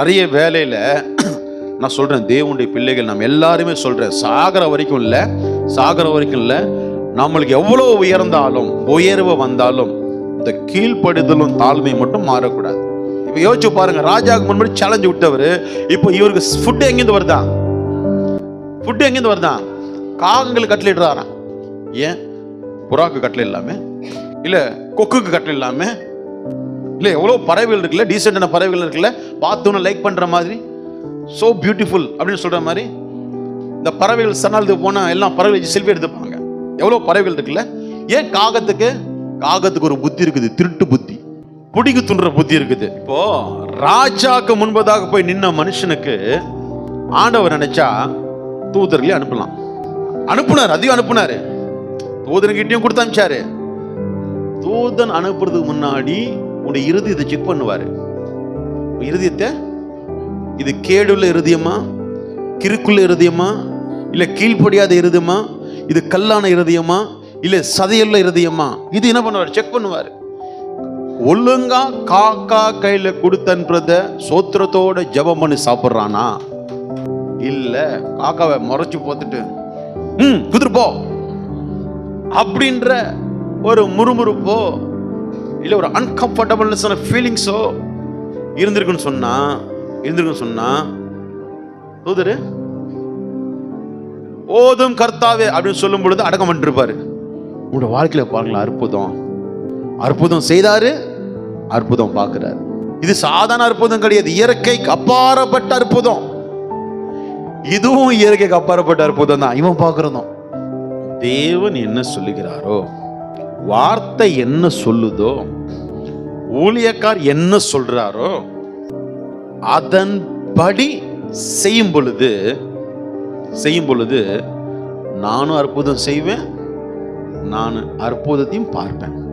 நிறைய வேலையில் நான் சொல்கிறேன் தேவனுடைய பிள்ளைகள் நம்ம எல்லாருமே சொல்கிறேன் சாகிற வரைக்கும் இல்லை சாகிற வரைக்கும் இல்லை நம்மளுக்கு எவ்வளோ உயர்ந்தாலும் உயர்வு வந்தாலும் இந்த கீழ்ப்படுதலும் தாழ்மை மட்டும் மாறக்கூடாது. இப்போ யோசிச்சு பாருங்க ராஜாவுக்கு முன்னாடி சேலஞ்சு விட்டவர் இப்போ இவருக்கு ஃபுட்டு எங்கேருந்து வருதா? ஃபுட்டு எங்கேருந்து வருதா? காகங்களுக்கு கட்டளிடுறாராம் ஏன்? புறாக்கு கட்டளை இல்லாமல் இல்லை கொக்குக்கு கட்டளை இல்லாமல் இல்லை எவ்வளோ பறவைகள் இருக்குல்ல டீசெண்டான பறவைகள் இருக்குல்ல பார்த்தோன்னு லைக் பண்ணுற மாதிரி. ஸோ பியூட்டிஃபுல் அப்படின்னு சொல்கிற மாதிரி இந்த பறவைகள் சன்னாலத்துக்கு போனால் எல்லாம் பறவைகள் செல்ஃபி எடுத்துப்பாங்க. எவ்வளோ பறவைகள் இருக்குல்ல? ஏன் காகத்துக்கு? காகத்துக்கு ஒரு புத்தி இருக்குது திருட்டு புத்தி. பிடிக்கு துண்டுற புத்தி இருக்குது. இப்போ ராஜாக்கு முன்பதாக போய் நின்ன மனுஷனுக்கு ஆண்டவர் நினைச்சா தூதர்களே அனுப்பலாம். அனுப்புனார் அதையும் அனுப்புனாரு. தூதன்கிட்டையும் கொடுத்து அனுப்பிச்சாரு. தூதன் அனுப்புறதுக்கு முன்னாடி உன்னுடைய இறுதியத்தை செக் பண்ணுவாரு. இறுதியத்தை இது கேடுள்ள இருதயமா? கிறுக்குள்ள இருதயமா? இல்லை கீழ்ப்படியாத இருதயமா? இது கல்லான இருதயமா? இல்லை சதையுள்ள இருதயமா? இது என்ன பண்ணுவார்? செக் பண்ணுவார். ஒழுங்கா காக்கா கையில கொடுத்தன்றத சோத்திரத்தோட ஜெபம் பண்ணி சாப்பிட்றானா? இல்லை காக்காவை முறைச்சு போத்துட்டு ம் குதிரு போ. அப்படின்ற ஒரு முறுமுறுப்போ இல்லை ஒரு அன்கம்ஃபர்டபுள்னஸான ஃபீலிங்ஸோ இருந்திருக்குன்னு சொன்னா இருந்திருக்குன்னு சொன்னா தூதரு ஓதும் கர்த்தாவே அப்படின்னு சொல்லும் பொழுது அடக்கம் பண்ணிருப்பாரு. உங்களோட வாழ்க்கையில பாருங்களேன் அற்புதம். அற்புதம் செய்தாரு அற்புதம் பார்க்குறாரு. இது சாதாரண அற்புதம் கிடையாது. இயற்கைக்கு அப்பாறப்பட்ட அற்புதம். இதுவும் இயற்கைக்கு அப்பாறப்பட்ட அற்புதம் தான். இவன் பார்க்குறதும். தேவன் என்ன சொல்லுகிறாரோ வார்த்தை என்ன சொல்லுதோ ஊழியக்கார் என்ன சொல்றாரோ அதன்படி செய்யும் பொழுது செய்யும் பொழுது நானும் அற்புதம் செய்வேன் நான் அற்புதத்தையும் பார்ப்பேன்.